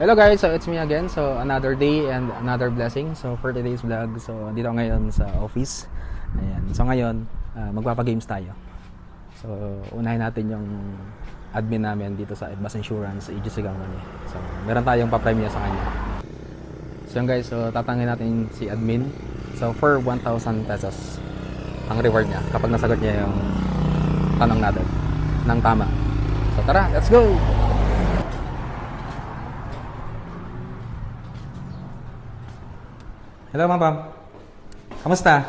Hello guys, so it's me again. So another day and another blessing. So for today's vlog, so dito ngayon sa office. Ayan. So ngayon, uh, magpapa-games tayo. So unahin natin yung admin namin dito sa Bus Insurance, AGC Company. So meron tayong pa-premium sa kanya. So yun guys, so tatangin natin si admin. So for 1,000 pesos ang reward niya kapag nasagot niya yung tanong natin ng tama. So tara, let's go! Hello, Ma'am Pam. Kamusta?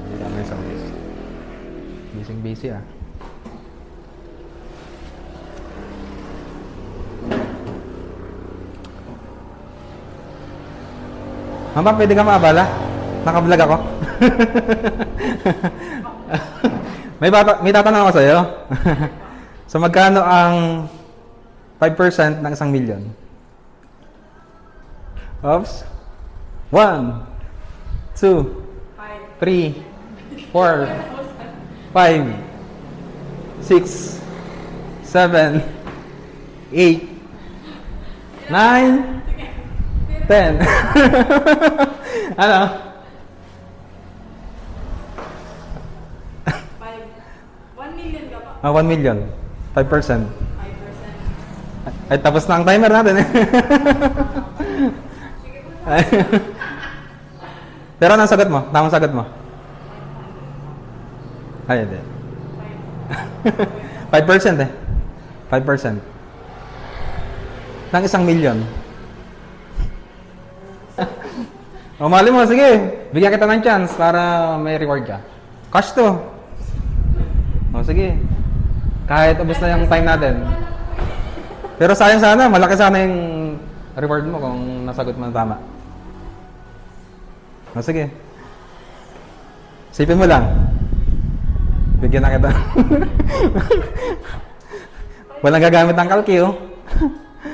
Hindi kami sa office. Busy busy ah. Ma'am Pam, pwede ka maabala? Naka-vlog ako. may, bata, may tatanong ako sa'yo. so magkano ang 5% ng isang milyon? Oops. One, two, three, four, five, six, seven, eight, nine, ten. ano? Five. One million ka pa. Ah, one million. Five percent. Five percent. Ay, tapos na ang timer natin eh. Pero anong sagot mo? Tamang sagot mo? Ay, hindi. 5% eh. 5%. Ng isang milyon. o mali mo, sige. Bigyan kita ng chance para may reward ka. Cash to. O sige. Kahit ubos na yung time natin. Pero sayang sana, malaki sana yung reward mo kung nasagot mo ng tama. O sige. Sipin mo lang. Bigyan na kita. Walang gagamit ng kalki, oh.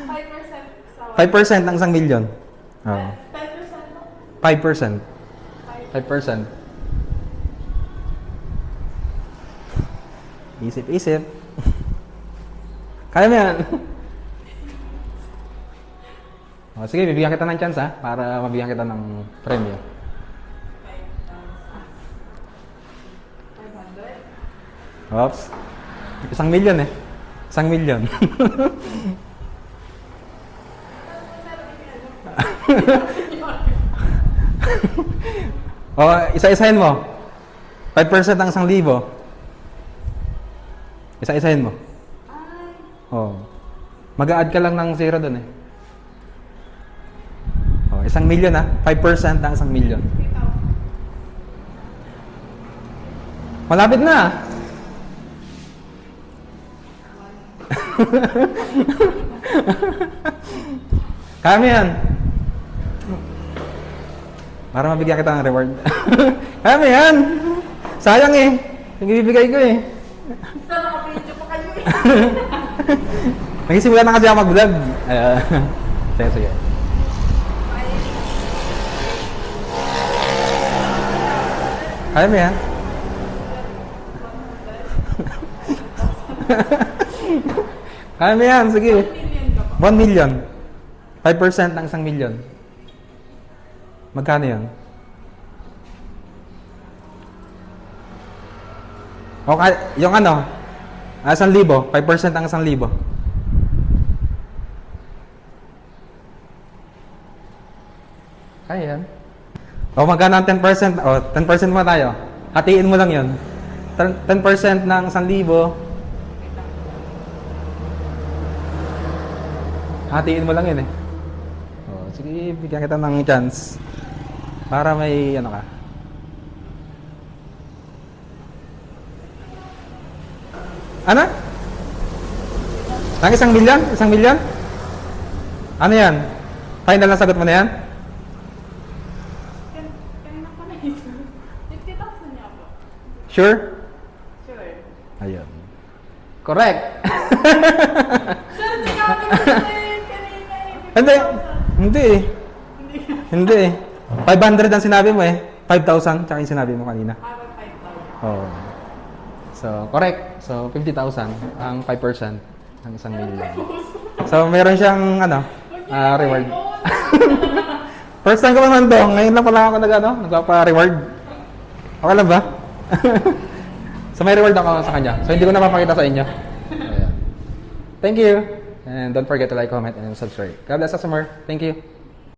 Five percent sa 5% ng isang milyon. Oo. Five percent mo? 5%. 5%. Isip, isip. Kaya mo yan. O, sige, bibigyan kita ng chance ha, para mabigyan kita ng premyo. Oops. Isang milyon eh. Isang milyon. o, isa-isahin mo. 5% ang isang libo. Isa-isahin mo. Oh. Mag-a-add ka lang ng zero doon eh. Isang milyon ah. 5% ang isang milyon. Malapit na. Kaya mo yan. Para mabigyan kita ng reward. Kaya mo yan. Sayang eh. Nagbibigay ko eh. Sa naka-video pa kayo eh. Nagsisimula na kasi ako mag-vlog. Uh, sige, sige. Kaya mo yan. Kaya mo yan, sige. One million ka pa. 1 million. 5% ng isang milyon. Magkano yan? O, ka- yung ano, ah, isang libo, 5% ang isang libo. Kaya. O, magkano ang 10%? O, 10% mo tayo. Hatiin mo lang yun. 10% 10% ng isang libo, Hatiin mo lang yun eh. Oh, sige, bigyan kita ng chance. Para may ano ka. Ano? Ang isang milyon? Isang milyon? Ano yan? Final na sagot mo na yan? Sure? Sure. Ayun. Correct. Sir, sinabi ko sa kanina eh. Hindi. 50,000. Hindi eh. Hindi ka. Hindi eh. 500 ang sinabi mo eh. 5,000 tsaka yung sinabi mo kanina. Ah. Oh. So, correct. So, 50,000 ang 5% Ang isang million. So, meron siyang, ano, ah, reward. First time ko naman to. Ngayon lang pala ako nag, ano, nagpapa-reward. Okay lang ba? So, may reward ako sa kanya. So, hindi ko na mapakita sa inyo. Ayan. Thank you. And don't forget to like, comment, and subscribe. God bless us more. Thank you.